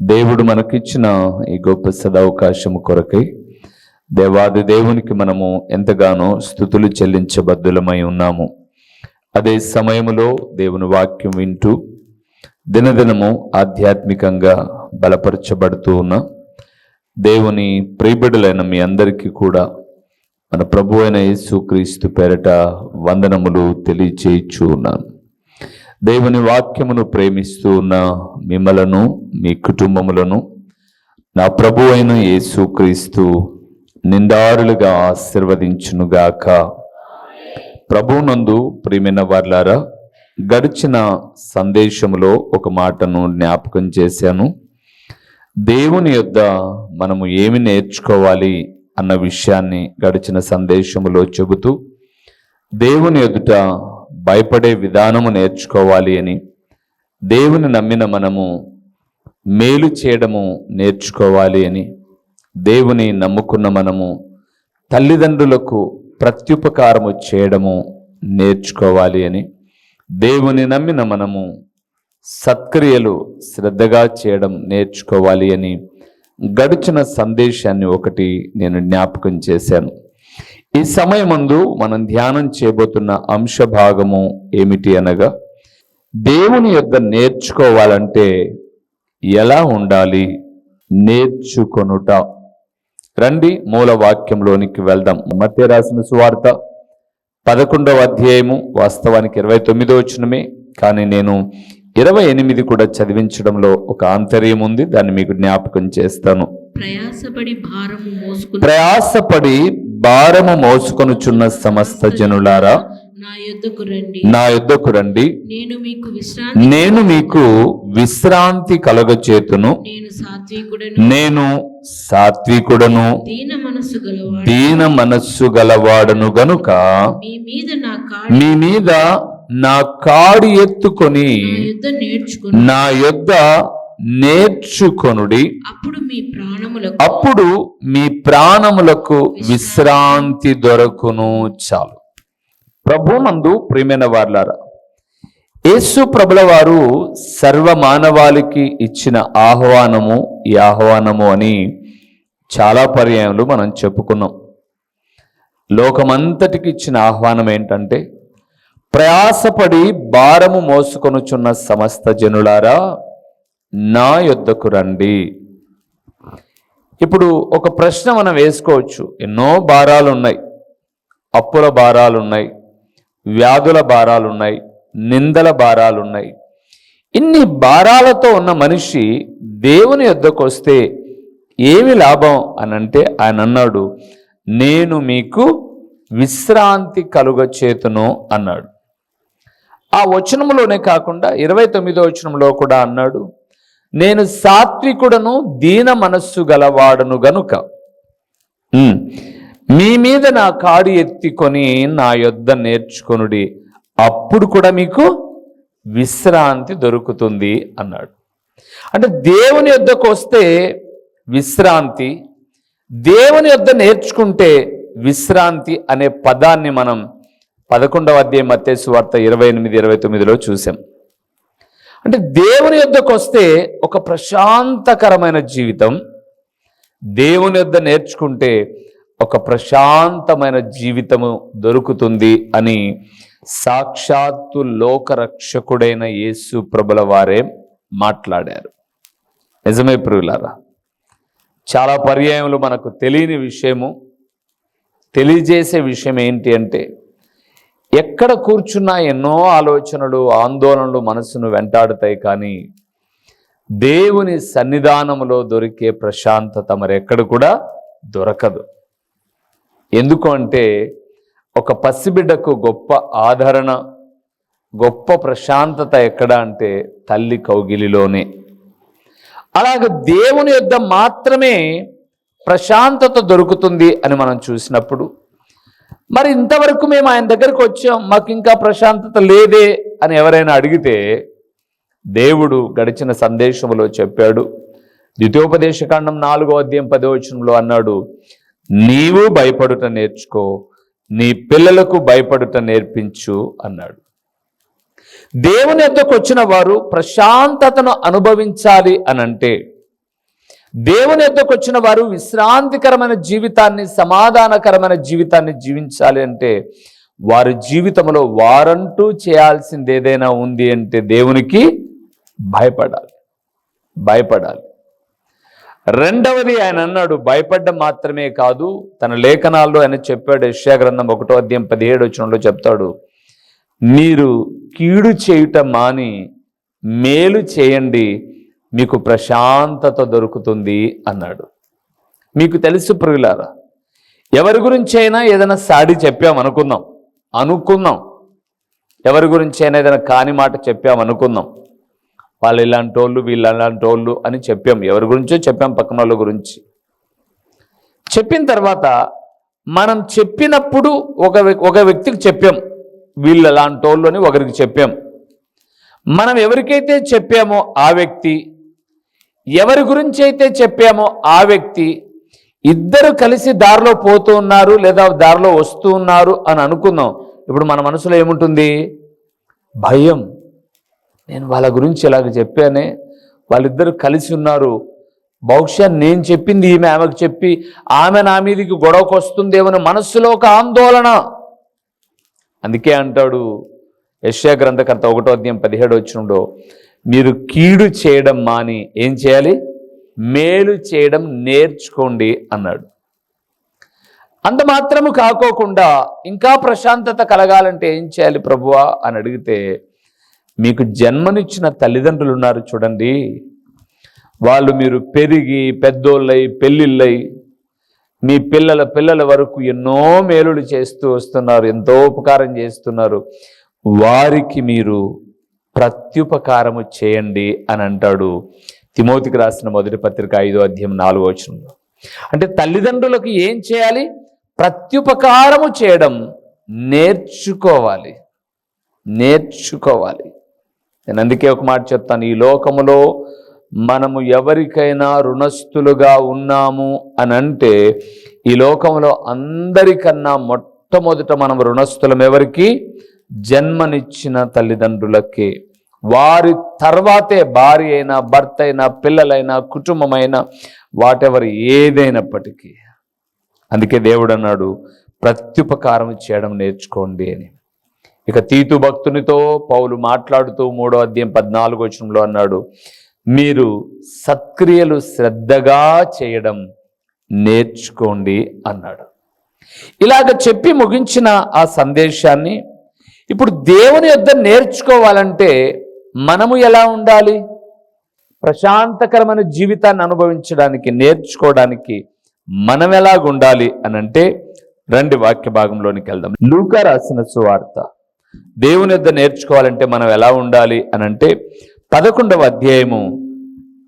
దేవుడు మనకిచ్చిన ఈ గొప్ప సదవకాశము కొరకై దేవాది దేవునికి మనము ఎంతగానో స్థుతులు చెల్లించబద్దులమై ఉన్నాము. అదే సమయములో దేవుని వాక్యం వింటూ దినదినము ఆధ్యాత్మికంగా బలపరచబడుతూ ఉన్న దేవుని ప్రియబిడులైన మీ అందరికీ కూడా మన ప్రభు అయిన యేసుక్రీస్తు పేరట వందనములు తెలియచేయచ్చు ఉన్నాను. దేవుని వాక్యమును ప్రేమిస్తూ ఉన్న మిమ్మలను మీ కుటుంబములను నా ప్రభు అయిన యేసుక్రీస్తు నిందారులుగా ఆశీర్వదించునుగాక. ప్రభునందు ప్రియమైన వర్లారా గడిచిన సందేశములో ఒక మాటను జ్ఞాపకం చేశాను. దేవుని యొద్ద మనము ఏమి నేర్చుకోవాలి అన్న విషయాన్ని గడిచిన సందేశములో చెబుతూ దేవుని ఎదుట భయపడే విధానము నేర్చుకోవాలి అని దేవుని నమ్మిన మనము మేలు చేయడము నేర్చుకోవాలి అని దేవుని నమ్ముకున్న మనము తల్లిదండ్రులకు ప్రత్యుపకారము చేయడము నేర్చుకోవాలి అని దేవుని నమ్మిన మనము సత్క్రియలు శ్రద్ధగా చేయడం నేర్చుకోవాలి అని గడిచిన సందేశాన్ని ఒకటి నేను జ్ఞాపకం చేశాను. ఈ సమయమందు మనం ధ్యానం చేయబోతున్న అంశ భాగము ఏమిటి అనగా దేవుని యొద్ద నేర్చుకోవాలంటే ఎలా ఉండాలి? నేర్చుకొనుట. రండి మూల వాక్యంలోనికి వెళ్దాం. మధ్య రాసిన సువార్త పదకొండవ అధ్యాయము వాస్తవానికి ఇరవై తొమ్మిదో వచ్చినమే కానీ నేను ఇరవై ఎనిమిది కూడా చదివించడంలో ఒక ఆంతర్యం ఉంది. దాన్ని మీకు జ్ఞాపకం చేస్తాను. ప్రయాసపడి భారము మోసుకుని ప్రయాసపడి భారము మోసుకొనుచున్న సమస్త జనులారా నా యుద్ధకు రండి. నేను మీకు విశ్రాంతి విశ్రాంతి కలగచేతును. నేను సాత్వికుడను. నేను సాత్వికుడను. దీన మనస్సు గలవాడను. గనుక మీ మీద నా కాడి మీ మీద నా కాడి ఎత్తుకొని నా యొద్ద నేర్చుకొనుడి. అప్పుడు మీ ప్రాణములకు అప్పుడు మీ ప్రాణములకు విశ్రాంతి దొరకును చాలు. ప్రభునందు ప్రియమైన వార్లారా యేసు ప్రభుల వారు సర్వ మానవాళికి ఇచ్చిన ఆహ్వానము ఈ ఆహ్వానము అని చాలా పర్యాయములు మనం చెప్పుకున్నాం. లోకమంతటికి ఇచ్చిన ఆహ్వానం ఏంటంటే ప్రయాసపడి భారము మోసుకొనుచున్న సమస్త జనులారా నా యొద్దకు రండి. ఇప్పుడు ఒక ప్రశ్న మనం వేసుకోవచ్చు. ఎన్నో భారాలు ఉన్నాయి అప్పుల భారాలు ఉన్నాయి వ్యాధుల భారాలు ఉన్నాయి నిందల భారాలు ఉన్నాయి ఇన్ని భారాలతో ఉన్న మనిషి దేవుని యొద్దకు వస్తే ఏమి లాభం అని అంటే ఆయన అన్నాడు నేను మీకు విశ్రాంతి కలుగ చేతును అన్నాడు. ఆ వచనంలోనే కాకుండా ఇరవై తొమ్మిదో వచనంలో కూడా అన్నాడు నేను సాత్వికుడను దీన మనస్సు గలవాడను గనుక. మీ మీద నా కాడు ఎత్తికొని నా యొద్ద నేర్చుకొనుడి. అప్పుడు కూడా మీకు విశ్రాంతి దొరుకుతుంది అన్నాడు. అంటే దేవుని యొద్దకు వస్తే విశ్రాంతి దేవుని యొద్ద నేర్చుకుంటే విశ్రాంతి అనే పదాన్ని మనం పదకొండవ అధ్యాయం మత్తేసు వార్త ఇరవై ఎనిమిది ఇరవై తొమ్మిదిలో చూసాం. అంటే దేవుని యొద్దకు వస్తే ఒక ప్రశాంతకరమైన జీవితం. దేవుని యొద్ద నేర్చుకుంటే ఒక ప్రశాంతమైన జీవితము దొరుకుతుంది అని సాక్షాత్తు లోకరక్షకుడైన యేసు ప్రభుల వారే మాట్లాడారు. నిజమే ప్రియులారా చాలా పర్యాయములు మనకు తెలియని విషయము తెలియజేసే విషయం ఏంటి అంటే ఎక్కడ కూర్చున్నా ఎన్నో ఆలోచనలు ఆందోళనలు మనసును వెంటాడుతాయి కానీ దేవుని సన్నిధానములో దొరికే ప్రశాంతత మరెక్కడ కూడా దొరకదు. ఎందుకు అంటే ఒక పసిబిడ్డకు గొప్ప ఆదరణ గొప్ప ప్రశాంతత ఎక్కడ అంటే తల్లి కౌగిలిలోనే. అలాగ దేవుని యొద్ద మాత్రమే ప్రశాంతత దొరుకుతుంది అని మనం చూసినప్పుడు మరి ఇంతవరకు మేము ఆయన దగ్గరకు వచ్చాం మాకు ఇంకా ప్రశాంతత లేదే అని ఎవరైనా అడిగితే దేవుడు గడిచిన సందేశంలో చెప్పాడు. ద్వితీయోపదేశకాండం నాలుగో అధ్యాయం పదవచనంలో అన్నాడు నీవు భయపడుట నేర్చుకో నీ పిల్లలకు భయపడుట నేర్పించు అన్నాడు. దేవుని ఎద్దకు వచ్చిన వారు ప్రశాంతతను అనుభవించాలి అని అంటే దేవుని ఎద్దకు వచ్చిన వారు విశ్రాంతికరమైన జీవితాన్ని సమాధానకరమైన జీవితాన్ని జీవించాలి అంటే వారి జీవితంలో వారంటూ చేయాల్సింది ఏదైనా ఉంది అంటే దేవునికి భయపడాలి. భయపడాలి. రెండవది ఆయన అన్నాడు భయపడ్డం మాత్రమే కాదు తన లేఖనాల్లో ఆయన చెప్పాడు యెషయా గ్రంథం ఒకటో అధ్యాయం పదిహేడు వచ్చినలో చెప్తాడు మీరు కీడు చేయుట మాని మేలు చేయండి మీకు ప్రశాంతత దొరుకుతుంది అన్నాడు. మీకు తెలుసు ప్రియులారా ఎవరి గురించి అయినా ఏదైనా సాడి చెప్పాం అనుకుందాం అనుకుందాం ఎవరి గురించి అయినా ఏదైనా కాని మాట చెప్పాం అనుకుందాం వాళ్ళు ఇలాంటి వాళ్ళు వీళ్ళు అలాంటి వాళ్ళు అని చెప్పాం. ఎవరి గురించో చెప్పాం పక్కన వాళ్ళ గురించి. చెప్పిన తర్వాత మనం చెప్పినప్పుడు ఒక ఒక వ్యక్తికి చెప్పాం. వీళ్ళు అలాంటి వాళ్ళు అని ఒకరికి చెప్పాం. మనం ఎవరికైతే చెప్పామో ఆ వ్యక్తి ఎవరి గురించి అయితే చెప్పామో ఆ వ్యక్తి ఇద్దరు కలిసి దారిలో పోతూ ఉన్నారు లేదా దారిలో వస్తూ ఉన్నారు అని అనుకుందాం. ఇప్పుడు మన మనసులో ఏముంటుంది? భయం. నేను వాళ్ళ గురించి ఇలాగ చెప్పానే వాళ్ళిద్దరు కలిసి ఉన్నారు. బహుశా నేను చెప్పింది ఈమె ఆమెకు చెప్పి ఆమె నా మీదకి గొడవకు వస్తుందేమని మనస్సులో ఒక ఆందోళన. అందుకే అంటాడు యశ్యా గ్రంథకర్త ఒకటో అధ్యాయం పదిహేడు వచ్చిండో మీరు కీడు చేయడం మాని ఏం చేయాలి? మేలు చేయడం నేర్చుకోండి అన్నాడు. అంత మాత్రము కాకోకుండా ఇంకా ప్రశాంతత కలగాలంటే ఏం చేయాలి ప్రభువా అని అడిగితే మీకు జన్మనిచ్చిన తల్లిదండ్రులు ఉన్నారు చూడండి. వాళ్ళు మీరు పెరిగి పెద్దోళ్ళై పెళ్ళిళ్ళై మీ పిల్లల పిల్లల వరకు ఎన్నో మేలులు చేస్తూ వస్తున్నారు ఎంతో ఉపకారం చేస్తున్నారు. వారికి మీరు ప్రత్యుపకారము చేయండి అని అంటాడు తిమోతికి రాసిన మొదటి పత్రిక ఐదో అధ్యాయం నాలుగో వచనంలో. అంటే తల్లిదండ్రులకు ఏం చేయాలి? ప్రత్యుపకారము చేయడం నేర్చుకోవాలి. నేర్చుకోవాలి. నేను అందుకే ఒక మాట చెప్తాను ఈ లోకములో మనము ఎవరికైనా రుణస్థులుగా ఉన్నాము అని అంటే ఈ లోకంలో అందరికన్నా మొట్టమొదట మనం రుణస్థులం ఎవరికి? జన్మనిచ్చిన తల్లిదండ్రులకి వారి తర్వాతే భార్య అయినా భర్త అయినా పిల్లలైనా కుటుంబమైనా వాటెవర్ ఏదైనప్పటికీ. అందుకే దేవుడు అన్నాడు ప్రత్యుపకారం చేయడం నేర్చుకోండి అని. ఇక తీతు భక్తునితో పౌలు మాట్లాడుతూ మూడో అధ్యాయం పద్నాలుగు వచనంలో అన్నాడు మీరు సత్క్రియలు శ్రద్ధగా చేయడం నేర్చుకోండి అన్నాడు. ఇలాగ చెప్పి ముగించిన ఆ సందేశాన్ని ఇప్పుడు దేవుని యొద్ద నేర్చుకోవాలంటే మనము ఎలా ఉండాలి? ప్రశాంతకరమైన జీవితాన్ని అనుభవించడానికి నేర్చుకోవడానికి మనం ఎలాగ ఉండాలి అని అంటే రండి వాక్య భాగంలోనికి వెళ్దాం. లూకా రాసిన సువార్త. దేవుని యొద్ద నేర్చుకోవాలంటే మనం ఎలా ఉండాలి అని అంటే పదకొండవ అధ్యాయము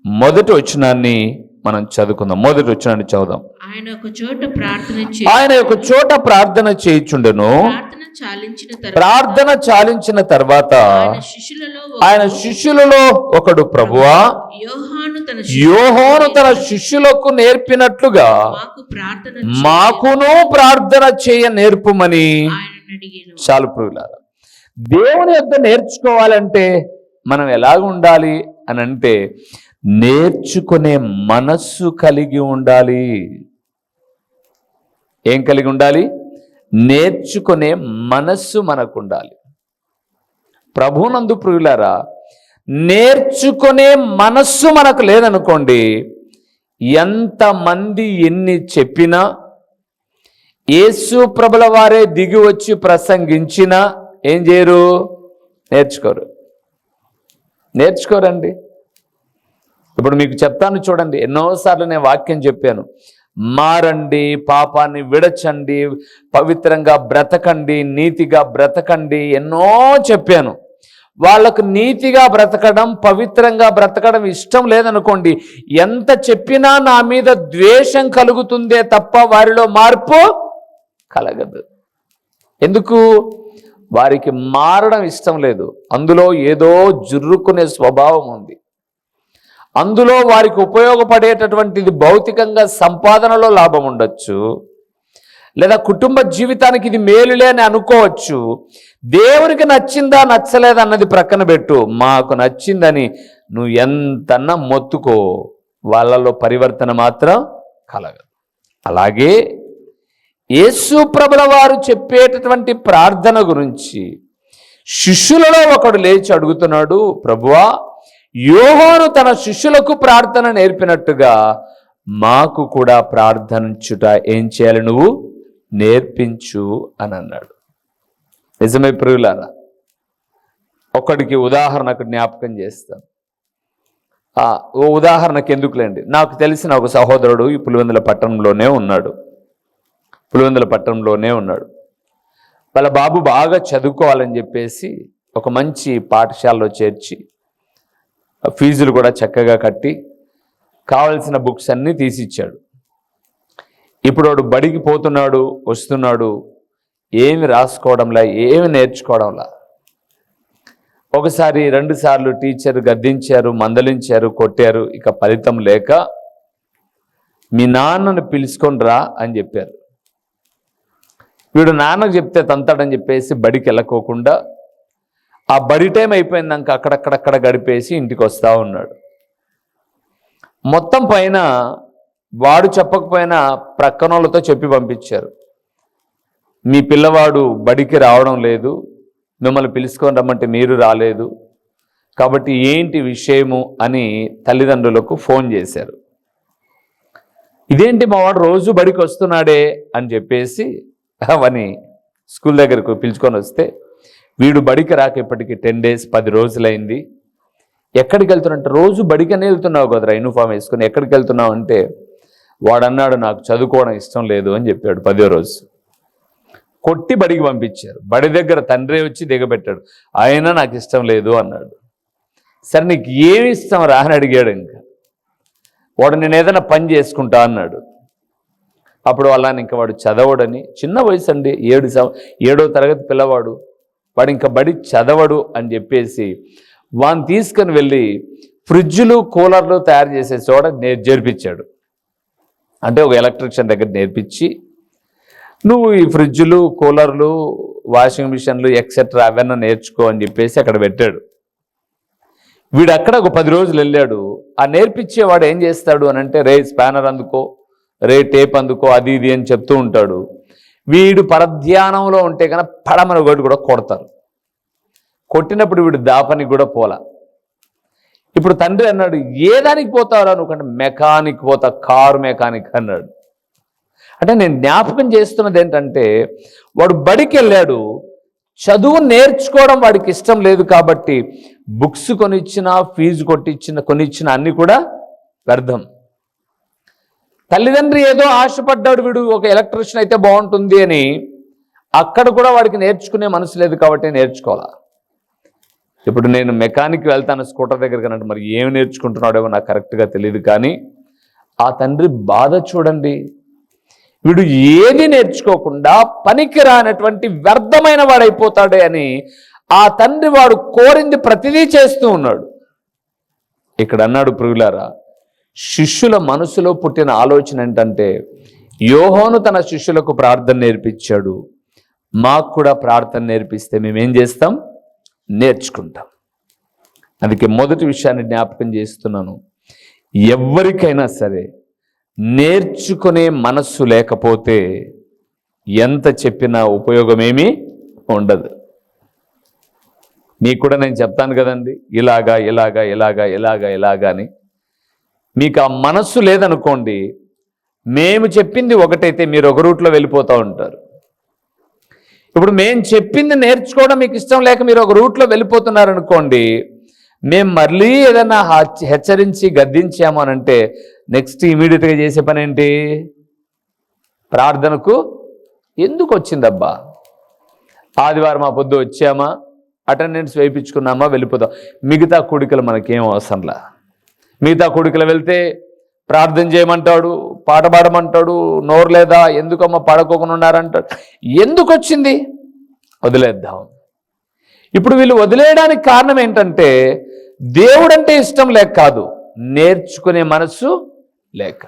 మొదటి వచనాన్ని మనం చదువుకుందాం. మొదటి వచనాన్ని చదువుదాం. ఆయన ఒక చోట ప్రార్థన ఆయన ఒక చోట ప్రార్థన చేయుచుండెను. ప్రార్థన చాలించిన తర్వాత ఆయన శిష్యులలో ఒకడు ప్రభువా? యోహాను తన యోహోను తన శిష్యులకు నేర్పినట్లుగా మాకును ప్రార్థన చేయ నేర్పుమని చాలు ప్రియులారా దేవుని యొక్క నేర్చుకోవాలంటే మనం ఎలాగ ఉండాలి అని అంటే నేర్చుకునే మనస్సు కలిగి ఉండాలి. ఏం కలిగి ఉండాలి? నేర్చుకునే మనస్సు మనకు ఉండాలి ప్రభునందు ప్రియులారా నేర్చుకునే మనస్సు మనకు లేదనుకోండి ఎంతమంది ఎన్ని చెప్పినా యేసు ప్రభుల వారే దిగి వచ్చి ప్రసంగించినా ఏం చేయరు? నేర్చుకోరు. నేర్చుకోరండి. ఇప్పుడు మీకు చెప్తాను చూడండి ఎన్నోసార్లు నేను వాక్యం చెప్పాను. మారండి పాపాన్ని విడచండి పవిత్రంగా బ్రతకండి నీతిగా బ్రతకండి ఎన్నో చెప్పాను. వాళ్ళకు నీతిగా బ్రతకడం పవిత్రంగా బ్రతకడం ఇష్టం లేదనుకోండి ఎంత చెప్పినా నా మీద ద్వేషం కలుగుతుందే తప్ప వారిలో మార్పు కలగదు. ఎందుకు? వారికి మారడం ఇష్టం లేదు. అందులో ఏదో జుర్రుకునే స్వభావం ఉంది. అందులో వారికి ఉపయోగపడేటటువంటిది భౌతికంగా సంపాదనలో లాభం ఉండొచ్చు. లేదా కుటుంబ జీవితానికి ఇది మేలులే అని అనుకోవచ్చు. దేవునికి నచ్చిందా నచ్చలేదా అన్నది ప్రక్కన పెట్టు. మాకు నచ్చిందని నువ్వు ఎంతన్నా మొత్తుకో. వాళ్ళలో పరివర్తన మాత్రం కలగదు. అలాగే యేసు ప్రభుల వారు చెప్పేటటువంటి ప్రార్థన గురించి శిష్యులలో ఒకడు లేచి అడుగుతున్నాడు ప్రభువా యోహోను తన శిష్యులకు ప్రార్థన నేర్పినట్టుగా మాకు కూడా ప్రార్థించుట ఏం చేయాలి నువ్వు? నేర్పించు అని అన్నాడు. నిజమే ప్రియులారా ఒకడికి ఉదాహరణకు జ్ఞాపకం చేస్తాను. ఓ ఉదాహరణకు ఎందుకులేండి? నాకు తెలిసిన ఒక సహోదరుడు ఈ పులివెందుల పట్టణంలోనే ఉన్నాడు. పులివెందుల పట్టణంలోనే ఉన్నాడు. వాళ్ళ బాబు బాగా చదువుకోవాలని చెప్పేసి ఒక మంచి పాఠశాలలో చేర్చి ఫీజులు కూడా చక్కగా కట్టి కావలసిన బుక్స్ అన్నీ తీసిచ్చాడు. ఇప్పుడు వాడు బడికి పోతున్నాడు వస్తున్నాడు ఏమి రాసుకోవడంలా ఏమి నేర్చుకోవడంలా. ఒకసారి రెండుసార్లు టీచర్ గద్దించారు మందలించారు కొట్టారు ఇక ఫలితం లేక మీ నాన్నను పిలుచుకొని రా అని చెప్పారు. వీడు నాన్నకు చెప్తే తంతాడని చెప్పేసి బడికి వెళ్ళకోకుండా ఆ బడి టైం అయిపోయిందాక అక్కడక్కడక్కడ గడిపేసి ఇంటికి వస్తూ ఉన్నాడు. మొత్తం పైన వాడు చెప్పకపోయినా ప్రక్కనోళ్ళతో చెప్పి పంపించారు. మీ పిల్లవాడు బడికి రావడం లేదు మిమ్మల్ని పిలుచుకొని రమ్మంటే మీరు రాలేదు కాబట్టి ఏంటి విషయము అని తల్లిదండ్రులకు ఫోన్ చేశారు. ఇదేంటి మా వాడు రోజు బడికి వస్తున్నాడే అని చెప్పేసి అవని స్కూల్ దగ్గరకు పిలుచుకొని వస్తే వీడు బడికి రాక ఇప్పటికి టెన్ డేస్ పది రోజులైంది. ఎక్కడికి వెళ్తున్నట్టు రోజు బడికనే వెళ్తున్నావు కదరా యూనిఫామ్ వేసుకుని ఎక్కడికి వెళ్తున్నావు అంటే వాడన్నాడు నాకు చదువుకోవడం ఇష్టం లేదు అని చెప్పాడు పదో రోజు. కొట్టి బడికి పంపించారు. బడి దగ్గర తండ్రి వచ్చి దిగబెట్టాడు. ఆయన నాకు ఇష్టం లేదు అన్నాడు. సరే నీకు ఏమి ఇష్టం రా అని అడిగాడు ఇంకా. వాడు నేను ఏదైనా పని చేసుకుంటా అన్నాడు. అప్పుడు అలా ఇంకా వాడు చదవడని చిన్న వయసు అండి ఏడు సం ఏడో తరగతి పిల్లవాడు. వాడు ఇంకా బడి చదవడు అని చెప్పేసి వాన్ని తీసుకొని వెళ్ళి ఫ్రిడ్జ్లు కూలర్లు తయారు చేసే చోట నేర్ చేర్పించాడు అంటే ఒక ఎలక్ట్రిషియన్ దగ్గర నేర్పించి నువ్వు ఈ ఫ్రిడ్జ్లు కూలర్లు వాషింగ్ మిషన్లు ఎక్సెట్రా అవన్నీ నేర్చుకో అని చెప్పేసి అక్కడ పెట్టాడు. వీడు అక్కడ ఒక పది రోజులు వెళ్ళాడు. ఆ నేర్పించేవాడు ఏం చేస్తాడు అని అంటే రే స్పానర్ అందుకో రే టేప్ అందుకో అది ఇది అని చెప్తూ ఉంటాడు. వీడు పరధ్యానంలో ఉంటే కనుక పడమని ఒకటి కూడా కొడతారు. కొట్టినప్పుడు వీడు దాపని కూడా పోలా. ఇప్పుడు తండ్రి అన్నాడు ఏ దానికి పోతావురా నువ్వు? మెకానిక్ పోతా కారు మెకానిక్ అన్నాడు. అంటే నేను జ్ఞాపకం చేస్తున్నది ఏంటంటే వాడు బడికి వెళ్ళాడు చదువు నేర్చుకోవడం వాడికి ఇష్టం లేదు కాబట్టి బుక్స్ కొనిచ్చిన ఫీజు కొట్టించిన కొనిచ్చిన అన్ని కూడా వ్యర్థం. తల్లిదండ్రి ఏదో ఆశపడ్డాడు వీడు ఒక ఎలక్ట్రిషియన్ అయితే బాగుంటుంది అని అక్కడ కూడా వాడికి నేర్చుకునే మనసు లేదు కాబట్టి నేర్చుకోవాలా? ఇప్పుడు నేను మెకానిక్ వెళ్తాను స్కూటర్ దగ్గరికి అన్నట్టు మరి ఏమి నేర్చుకుంటున్నాడేమో నాకు కరెక్ట్గా తెలియదు కానీ ఆ తండ్రి బాధ చూడండి. వీడు ఏది నేర్చుకోకుండా పనికి రానటువంటి వ్యర్థమైన వాడైపోతాడే అని ఆ తండ్రి వాడు కోరింది ప్రతిదీ చేస్తూ ఉన్నాడు. ఇక్కడ అన్నాడు ప్రియులారా శిష్యుల మనసులో పుట్టిన ఆలోచన ఏంటంటే యోహోను తన శిష్యులకు ప్రార్థన నేర్పించాడు. మాకు కూడా ప్రార్థన నేర్పిస్తే మేమేం చేస్తాం? నేర్చుకుంటాం. అందుకే మొదటి విషయాన్ని జ్ఞాపకం చేస్తున్నాను. ఎవరికైనా సరే నేర్చుకునే మనస్సు లేకపోతే ఎంత చెప్పినా ఉపయోగమేమీ ఉండదు. మీకు కూడా నేను చెప్తాను కదండి ఇలాగా ఇలాగా ఇలాగా ఇలాగా ఇలాగా అని. మీకు ఆ మనస్సు లేదనుకోండి మేము చెప్పింది ఒకటైతే మీరు ఒక రూట్లో వెళ్ళిపోతూ ఉంటారు. ఇప్పుడు మేము చెప్పింది నేర్చుకోవడం మీకు ఇష్టం లేక మీరు ఒక రూట్లో వెళ్ళిపోతున్నారు అనుకోండి మేము మళ్ళీ ఏదైనా హెచ్చ- హెచ్చరించి గద్దించాము అని అంటే నెక్స్ట్ ఇమీడియట్గా చేసే పని ఏంటి? ప్రార్థనకు ఎందుకు వచ్చిందబ్బా? ఆదివారం ఆ పొద్దు వచ్చామా? అటెండెన్స్ వేయించుకున్నామా? వెళ్ళిపోదాం. మిగతా కూడికలు మనకేం అవసరంలా? మిగతా కూడికలు వెళ్తే ప్రార్థన చేయమంటాడు పాట పాడమంటాడు నోరు లేదా ఎందుకమ్మా పాడకోకుండా ఉన్నారంటాడు. ఎందుకు వచ్చింది? వదిలేద్దాం. ఇప్పుడు వీళ్ళు వదిలేయడానికి కారణం ఏంటంటే దేవుడంటే ఇష్టం లేక కాదు నేర్చుకునే మనసు లేక.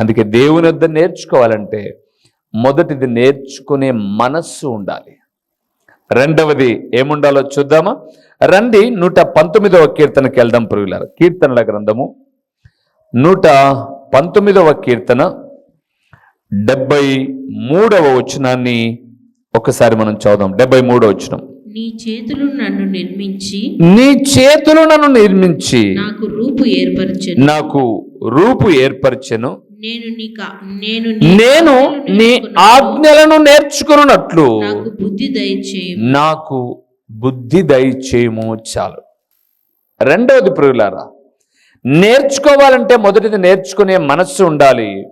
అందుకే దేవుని వద్ద నేర్చుకోవాలంటే మొదటిది నేర్చుకునే మనస్సు ఉండాలి. రెండవది ఏముండాలో చూద్దామా? రండి నూట పంతొమ్మిదవ కీర్తనకి వెళ్దాం పురుగులారు కీర్తనల గ్రంథము నూట పంతొమ్మిదవ కీర్తన డెబ్బై మూడవ వచనాన్ని ఒకసారి మనం చదుదాం డెబ్బై మూడవ వచనం. నీ చేతులు నన్ను నిర్మించి నీ చేతులు నన్ను నిర్మించి నాకు రూపు ఏర్పరచను. నాకు రూపు ఏర్పరచెను. నేను నీ ఆజ్ఞలను నేర్చుకున్నట్లు. నాకు బుద్ధి దయచేయు నాకు బుద్ధి దయచేయము చాలు. రెండవది ప్రియులారా నేర్చుకోవాలంటే మొదటిది నేర్చుకునే మనస్సు ఉండాలి.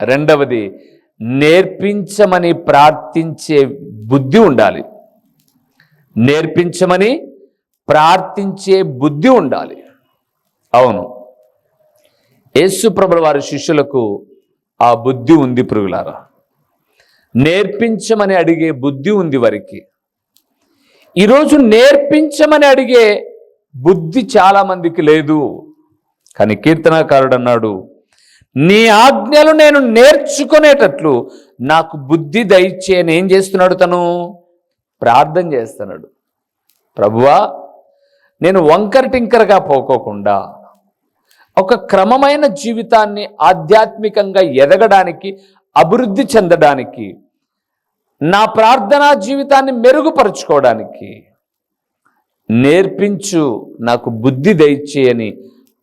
రెండవది నేర్పించమని ప్రార్థించే బుద్ధి ఉండాలి. నేర్పించమని ప్రార్థించే బుద్ధి ఉండాలి. అవును. యేసుప్రభుల వారి శిష్యులకు ఆ బుద్ధి ఉంది పురుగులారా నేర్పించమని అడిగే బుద్ధి ఉంది వారికి. ఈరోజు నేర్పించమని అడిగే బుద్ధి చాలా మందికి లేదు. కానీ కీర్తనాకారుడు అన్నాడు నీ ఆజ్ఞలు నేను నేర్చుకునేటట్లు నాకు బుద్ధి దయచే నేం చేస్తున్నాడు తను? ప్రార్థన చేస్తున్నాడు. ప్రభువా నేను వంకర టింకరగా పోకోకుండా ఒక క్రమమైన జీవితాన్ని ఆధ్యాత్మికంగా ఎదగడానికి అభివృద్ధి చెందడానికి నా ప్రార్థనా జీవితాన్ని మెరుగుపరుచుకోవడానికి నేర్పించు నాకు బుద్ధి దయచేయని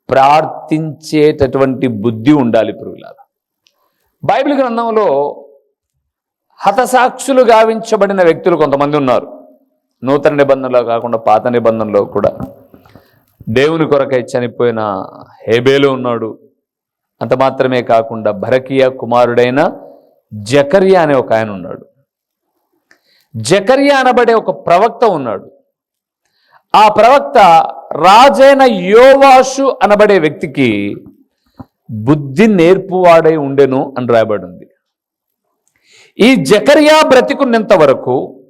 ప్రార్థించేటటువంటి బుద్ధి ఉండాలి పురుగులారా బైబిల్ గ్రంథంలో హతసాక్షులు గావించబడిన వ్యక్తులు కొంతమంది ఉన్నారు. నూతన నిబంధనలో కాకుండా పాత నిబంధనలో కూడా. దేవుని కొరకై చనిపోయిన హేబేలు ఉన్నాడు. అంత మాత్రమే కాకుండా భరకీయ కుమారుడైన జకర్యా అనే ఒక ఆయన ఉన్నాడు. జకర్యా అనబడే ఒక ప్రవక్త ఉన్నాడు. ఆ ప్రవక్త రాజైన యోవాషు అనబడే వ్యక్తికి బుద్ధి నేర్పువాడై ఉండెను అని రాయబడింది. ఈ జకర్యా బ్రతికున్నంత వరకు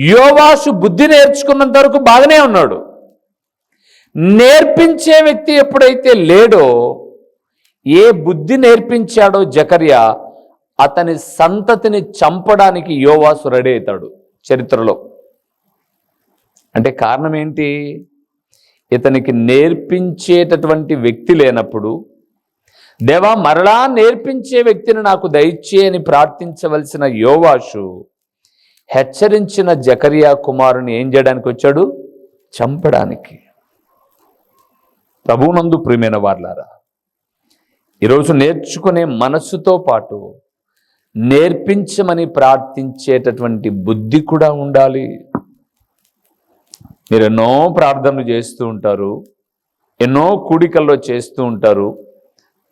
యోవాషు బుద్ధి నేర్చుకున్నంత వరకు బాగానే ఉన్నాడు. నేర్పించే వ్యక్తి ఎప్పుడైతే లేడో ఏ బుద్ధి నేర్పించాడో జకర్య అతని సంతతిని చంపడానికి యోవాసు రెడీ అవుతాడు చరిత్రలో. అంటే కారణం ఏంటి? ఇతనికి నేర్పించేటటువంటి వ్యక్తి లేనప్పుడు దేవా మరలా నేర్పించే వ్యక్తిని నాకు దయచే అని ప్రార్థించవలసిన యోవాషు హెచ్చరించిన జకరియా కుమారుని ఏం చేయడానికి వచ్చాడు? చంపడానికి. ప్రభువునందు ప్రియమైన వార్లారా ఈరోజు నేర్చుకునే మనస్సుతో పాటు నేర్పించమని ప్రార్థించేటటువంటి బుద్ధి కూడా ఉండాలి. మీరు ఎన్నో ప్రార్థనలు చేస్తూ ఉంటారు ఎన్నో కూడికల్లో చేస్తూ ఉంటారు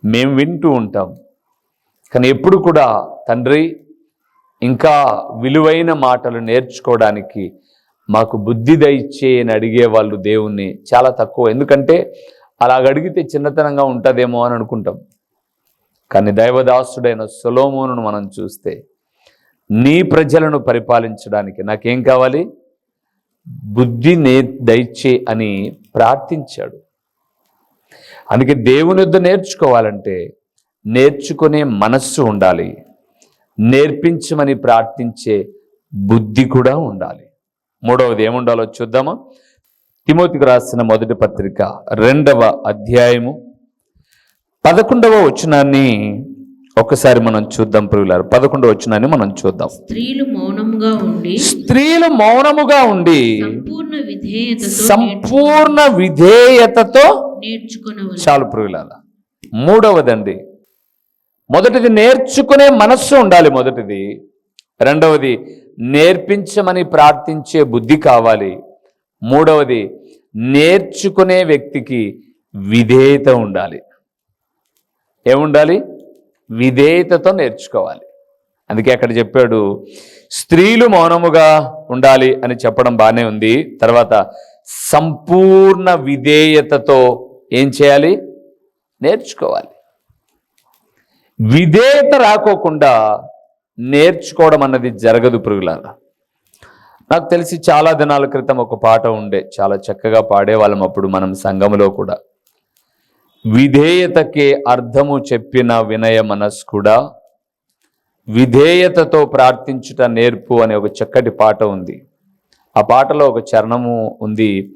మేము వింటూ ఉంటాం. కానీ ఎప్పుడు కూడా తండ్రి ఇంకా విలువైన మాటలు నేర్చుకోవడానికి మాకు బుద్ధి దయచే అని అడిగే వాళ్ళు దేవుణ్ణి చాలా తక్కువ. ఎందుకంటే అలా అడిగితే చిన్నతనంగా ఉంటుందేమో అని అనుకుంటాం. కానీ దైవదాసుడైన సొలోమోనును మనం చూస్తే నీ ప్రజలను పరిపాలించడానికి నాకేం కావాలి? బుద్ధి నే దయచే అని ప్రార్థించాడు. అందుకే దేవుని వద్ద నేర్చుకోవాలంటే నేర్చుకునే మనస్సు ఉండాలి. నేర్పించమని ప్రార్థించే బుద్ధి కూడా ఉండాలి. మూడవది ఏముండాలో చూద్దామా? తిమోతికి రాసిన మొదటి పత్రిక రెండవ అధ్యాయము. పదకొండవ వచనాన్ని ఒకసారి మనం చూద్దాం ప్రియులారు. పదకొండవ వచనాన్ని మనం చూద్దాం. స్త్రీలు మౌనముగా ఉండి స్త్రీలు మౌనముగా ఉండి సంపూర్ణ విధేయతతో సంపూర్ణ విధేయతతో నేర్చుకునవలెను. చాలు ప్రియులాల మూడవదండి మొదటిది నేర్చుకునే మనస్సు ఉండాలి మొదటిది. రెండవది నేర్పించమని ప్రార్థించే బుద్ధి కావాలి. మూడవది నేర్చుకునే వ్యక్తికి విధేయత ఉండాలి. ఏముండాలి? విధేయతతో నేర్చుకోవాలి. అందుకే అక్కడ చెప్పాడు స్త్రీలు మౌనముగా ఉండాలి అని చెప్పడం బాగానే ఉంది. తర్వాత సంపూర్ణ విధేయతతో ఏం చేయాలి? నేర్చుకోవాలి. విధేయత రాకోకుండా నేర్చుకోవడం అన్నది జరగదు పురుగులారా. నాకు తెలిసి చాలా దినాల క్రితం ఒక పాట ఉండే చాలా చక్కగా పాడేవాళ్ళం అప్పుడు మనం సంఘములో కూడా. విధేయతకే అర్థము చెప్పిన వినయ మనస్కుడా విధేయతతో ప్రార్థించుట నేర్పు అనే ఒక చక్కటి పాట ఉంది. ఆ పాటలో ఒక చరణము ఉంది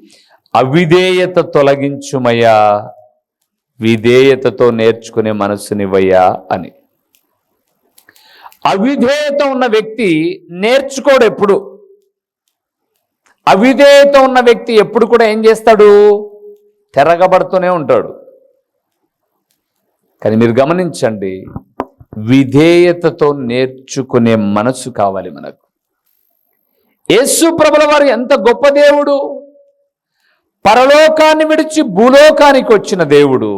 అవిధేయత తొలగించుమయ్యా విధేయతతో నేర్చుకునే మనస్సునివయ్యా అని. అవిధేయత ఉన్న వ్యక్తి నేర్చుకోడు ఎప్పుడు. అవిధేయత ఉన్న వ్యక్తి ఎప్పుడు కూడా ఏం చేస్తాడు? తిరగబడుతూనే ఉంటాడు. కానీ మీరు గమనించండి విధేయతతో నేర్చుకునే మనసు కావాలి మనకు. యేసు ప్రభుల వారు ఎంత గొప్ప దేవుడు. పరలోకాన్ని విడిచి భూలోకానికి వచ్చిన దేవుడు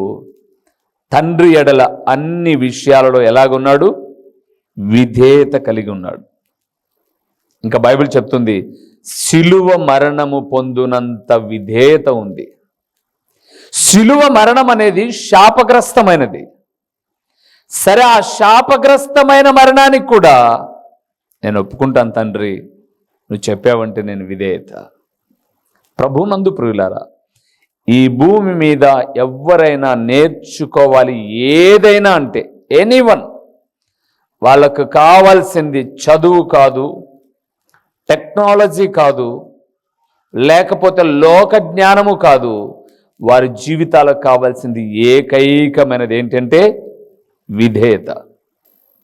తండ్రి ఎడల అన్ని విషయాలలో ఎలాగున్నాడు? విధేయత కలిగి ఉన్నాడు. ఇంకా బైబిల్ చెప్తుంది శిలువ మరణము పొందునంత విధేయత ఉంది. శిలువ మరణం అనేది శాపగ్రస్తమైనది. సరే ఆ శాపగ్రస్తమైన మరణానికి కూడా నేను ఒప్పుకుంటాను తండ్రి నువ్వు చెప్పావంటే నేను విధేయత. ప్రభునందు ప్రియులారా ఈ భూమి మీద ఎవరైనా నేర్చుకోవాలి ఏదైనా అంటే ఎనీవన్ వాళ్ళకు కావాల్సింది చదువు కాదు టెక్నాలజీ కాదు లేకపోతే లోక జ్ఞానము కాదు వారి జీవితాలకు కావాల్సింది ఏకైకమైనది ఏంటంటే విధేయత.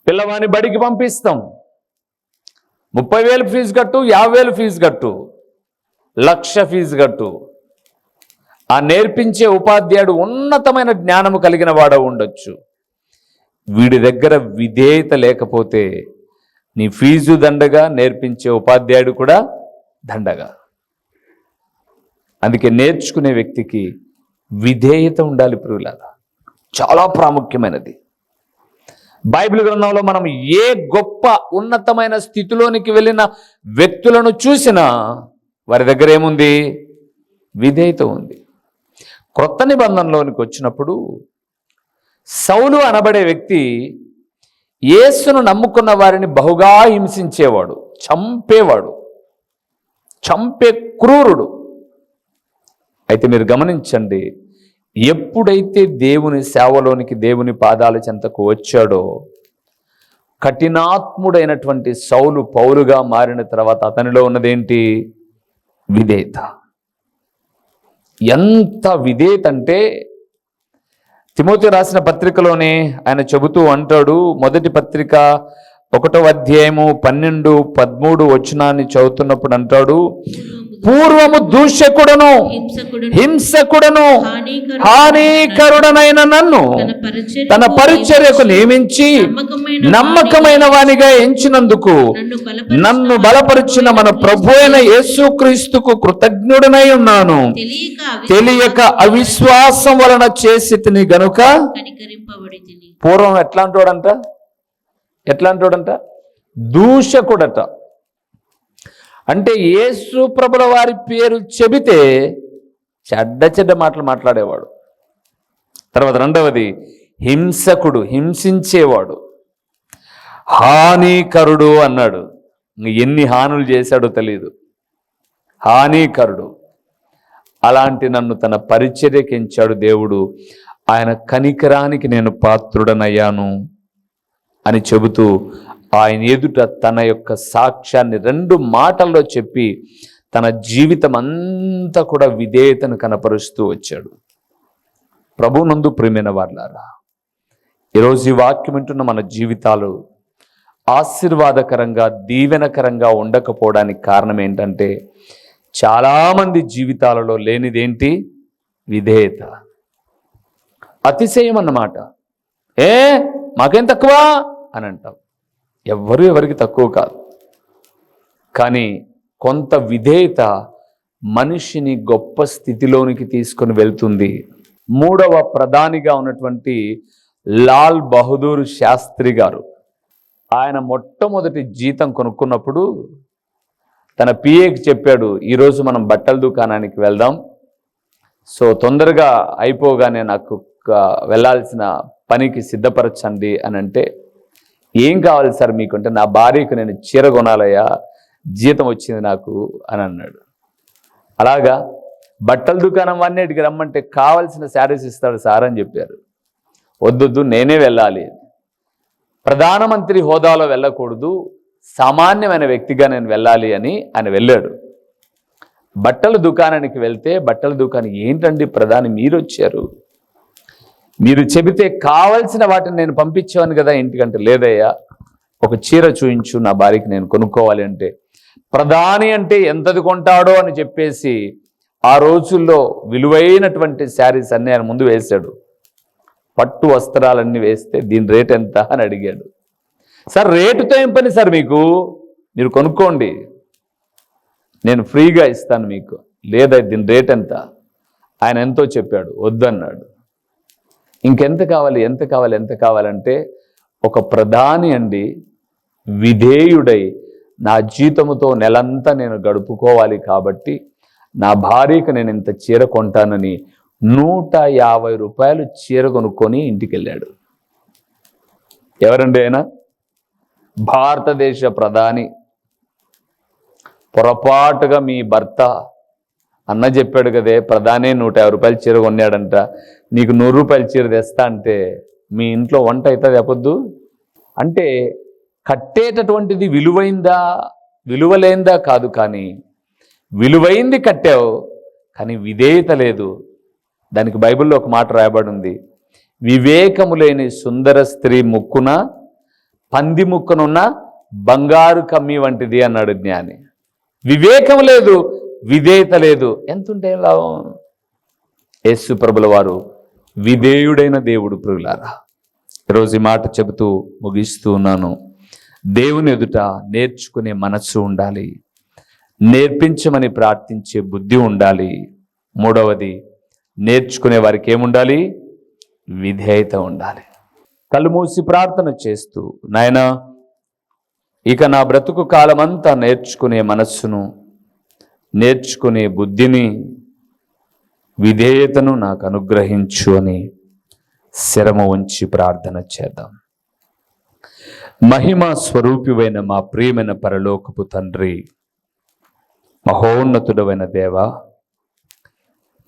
పిల్లవాని బడికి పంపిస్తాం. ముప్పై వేలు ఫీజు కట్టు యాభై వేలు ఫీజు కట్టు లక్ష ఫీజు కట్టు. ఆ నేర్పించే ఉపాధ్యాయుడు ఉన్నతమైన జ్ఞానము కలిగిన వాడ ఉండొచ్చు. వీడి దగ్గర విధేయత లేకపోతే నీ ఫీజు దండగా నేర్పించే ఉపాధ్యాయుడు కూడా దండగా. అందుకే నేర్చుకునే వ్యక్తికి విధేయత ఉండాలి ప్రియులారా. చాలా ప్రాముఖ్యమైనది. బైబిల్ గ్రంథంలో మనం ఏ గొప్ప ఉన్నతమైన స్థితిలోనికి వెళ్ళిన వ్యక్తులను చూసినా వారి దగ్గర ఏముంది? విధేయత ఉంది. క్రొత్త నిబంధనలోనికి వచ్చినప్పుడు సౌలు అనబడే వ్యక్తి యేసును నమ్ముకున్న వారిని బహుగా హింసించేవాడు చంపేవాడు చంపే క్రూరుడు. అయితే మీరు గమనించండి ఎప్పుడైతే దేవుని సేవలోనికి దేవుని పాదాల చెంతకు వచ్చాడో కఠినాత్ముడైనటువంటి సౌలు పౌలుగా మారిన తర్వాత అతనిలో ఉన్నదేంటి? విధేయత. ఎంత విధేయత అంటే తిమోతి రాసిన పత్రికలోనే ఆయన చెబుతూ అంటాడు మొదటి పత్రిక ఒకటో అధ్యాయము పన్నెండు పదమూడు వచనాన్ని చదువుతున్నప్పుడు అంటాడు పూర్వము దూషకుడను హింసకుడు హింసకుడను హానికరుడు హానికరుడనైన నన్ను తన పరిచర్యకు నియమించి నమ్మకమైన వానిగా ఎంచినందుకు నన్ను బలపరిచిన మన ప్రభు అయిన యేసుక్రీస్తుకు కృతజ్ఞుడనై ఉన్నాను. తెలియక అవిశ్వాసం వలన చేసి తిని గనుక పూర్వం ఎట్లా అంటాడంట ఎట్లా అంటాడంట దూషకుడట. అంటే యేసు ప్రభుల వారి పేరు చెబితే చెడ్డ చెడ్డ మాటలు మాట్లాడేవాడు. తర్వాత రెండవది హింసకుడు హింసించేవాడు. హానికరుడు అన్నాడు. ఎన్ని హానులు చేశాడో తెలియదు హానికరుడు. అలాంటి నన్ను తన పరిచర్యకించాడు దేవుడు. ఆయన కనికరానికి నేను పాత్రుడనయ్యాను అని చెబుతూ ఆయన ఎదుట తన యొక్క సాక్ష్యాన్ని రెండు మాటల్లో చెప్పి తన జీవితం అంతా కూడా విధేయతను కనపరుస్తూ వచ్చాడు. ప్రభునందు ప్రియమైన వాళ్ళారా ఈరోజు ఈ వాక్యం వింటున్న మన జీవితాలు ఆశీర్వాదకరంగా దీవెనకరంగా ఉండకపోవడానికి కారణం ఏంటంటే చాలామంది జీవితాలలో లేనిదేంటి? విధేయత. అతిశయం అన్నమాట ఏ? మాకేం తక్కువ? అని అంటాం. ఎవరు ఎవరికి తక్కువ కాదు. కానీ కొంత విధేయత మనిషిని గొప్ప స్థితిలోనికి తీసుకొని వెళ్తుంది. మూడవ ప్రధానిగా ఉన్నటువంటి లాల్ బహదూర్ శాస్త్రి గారు ఆయన మొట్టమొదటి జీతం కొనుక్కున్నప్పుడు తన పిఏకి చెప్పాడు ఈరోజు మనం బట్టల దుకాణానికి వెళ్దాం. సో తొందరగా అయిపోగానే నాకు వెళ్ళాల్సిన పనికి సిద్ధపరచండి అని అంటే ఏం కావాలి సార్ మీకు అంటే నా భార్యకు నేను చీర కొనాలయ్యా? జీతం వచ్చింది నాకు అని అన్నాడు. అలాగా బట్టల దుకాణం అన్నిటికి రమ్మంటే కావాల్సిన శారీస్ ఇస్తాడు సార్ అని చెప్పారు. వద్దొద్దు నేనే వెళ్ళాలి. ప్రధానమంత్రి హోదాలో వెళ్ళకూడదు సామాన్యమైన వ్యక్తిగా నేను వెళ్ళాలి అని ఆయన వెళ్ళాడు. బట్టల దుకాణానికి వెళ్తే బట్టల దుకాణం ఏంటండి ప్రధాని మీరు వచ్చారు మీరు చెబితే కావలసిన వాటిని నేను పంపించాను కదా ఇంటికంటే లేదయ్యా ఒక చీర చూయించు నా భార్యకి నేను కొనుక్కోవాలి అంటే. ప్రధాని అంటే ఎంతది కొంటాడో అని చెప్పేసి ఆ రోజుల్లో విలువైనటువంటి శారీస్ అన్ని ఆయన ముందు వేశాడు. పట్టు వస్త్రాలన్నీ వేస్తే దీని రేట్ ఎంత అని అడిగాడు. సార్ రేటుతో ఏం పని సార్ మీకు. మీరు కొనుక్కోండి. నేను ఫ్రీగా ఇస్తాను మీకు. లేదా దీని రేట్ ఎంత? ఆయన ఎంతో చెప్పాడు. వద్దన్నాడు. ఇంకెంత కావాలి ఎంత కావాలి ఎంత కావాలంటే ఒక ప్రధాని అండి విధేయుడై నా జీతముతో నెలంతా నేను గడుపుకోవాలి కాబట్టి నా భార్యకు నేను ఇంత చీర కొంటానని నూట యాభై రూపాయలు చీర కొనుక్కొని ఇంటికి వెళ్ళాడు ఎవరండి ఆయన? భారతదేశ ప్రధాని. పొరపాటుగా మీ భర్త అన్న చెప్పాడు కదే ప్రధానే నూట యాభై రూపాయలు చీర కొన్నాడంట. నీకు నూరు రూపాయల చీర తెస్తా అంటే మీ ఇంట్లో వంట అవుతుంది చెప్పొద్దు అంటే కట్టేటటువంటిది విలువైందా? విలువలేందా? కాదు కానీ విలువైంది కట్టావు కానీ విధేయత లేదు. దానికి బైబిల్లో ఒక మాట రాయబడి ఉంది వివేకము లేని సుందర స్త్రీ ముక్కున పంది ముక్కునున్న బంగారు కమ్మి వంటిది అన్నాడు జ్ఞాని. వివేకం లేదు విధేయత లేదు. ఎంత ఉంటే లాభం? యేసు ప్రభుల వారు విధేయుడైన దేవుడు ప్రియులారా ఈరోజు ఈ మాట చెబుతూ ముగిస్తూ ఉన్నాను. దేవుని ఎదుట నేర్చుకునే మనస్సు ఉండాలి. నేర్పించమని ప్రార్థించే బుద్ధి ఉండాలి. మూడవది నేర్చుకునే వారికి ఏముండాలి? విధేయత ఉండాలి. కళ్ళు మూసి ప్రార్థన చేస్తూ నాయనా ఇక నా బ్రతుకు కాలమంతా నేర్చుకునే మనస్సును నేర్చుకునే బుద్ధిని విధేయతను నాకు అనుగ్రహించు అని శరమ ఉంచి ప్రార్థన చేద్దాం. మహిమ స్వరూపివైన మా ప్రియమైన పరలోకపు తండ్రి మహోన్నతుడమైన దేవ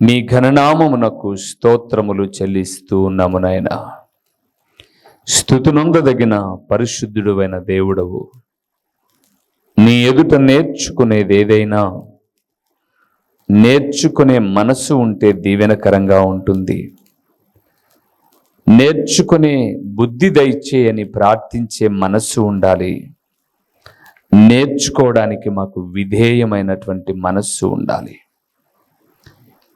నీ ఘననామమునకు స్తోత్రములు చెల్లిస్తూ ఉన్నాము స్థుతునొందదగిన పరిశుద్ధుడువైన దేవుడవు నీ ఎదుట నేర్చుకునేది ఏదైనా నేర్చుకునే మనసు ఉంటే దీవెనకరంగా ఉంటుంది. నేర్చుకునే బుద్ధి దయచే అని ప్రార్థించే మనస్సు ఉండాలి. నేర్చుకోవడానికి మాకు విధేయమైనటువంటి మనస్సు ఉండాలి.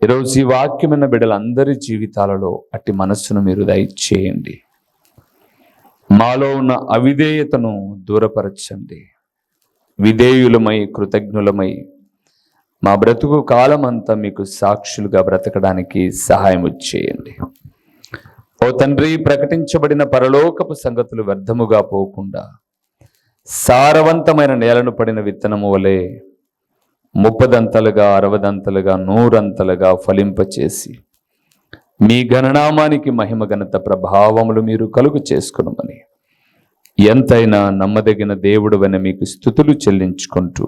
ఈరోజు ఈ వాక్యమైన బిడ్డలందరి జీవితాలలో అట్టి మనస్సును మీరు దయచేయండి. మాలో ఉన్న అవిధేయతను దూరపరచండి. విధేయులమై కృతజ్ఞులమై మా బ్రతుకు కాలం అంతా మీకు సాక్షులుగా బ్రతకడానికి సహాయం చేయండి. ఓ తండ్రి ప్రకటించబడిన పరలోకపు సంగతులు వ్యర్థముగా పోకుండా సారవంతమైన నేలను పడిన విత్తనము వలె ముప్పదంతలుగా అరవదంతలుగా నూరంతలుగా ఫలింపచేసి మీ గణనామానికి మహిమ ఘనత ప్రభావములు మీరు కలుగు చేసుకునమని ఎంతైనా నమ్మదగిన దేవుడు మీకు స్థుతులు చెల్లించుకుంటూ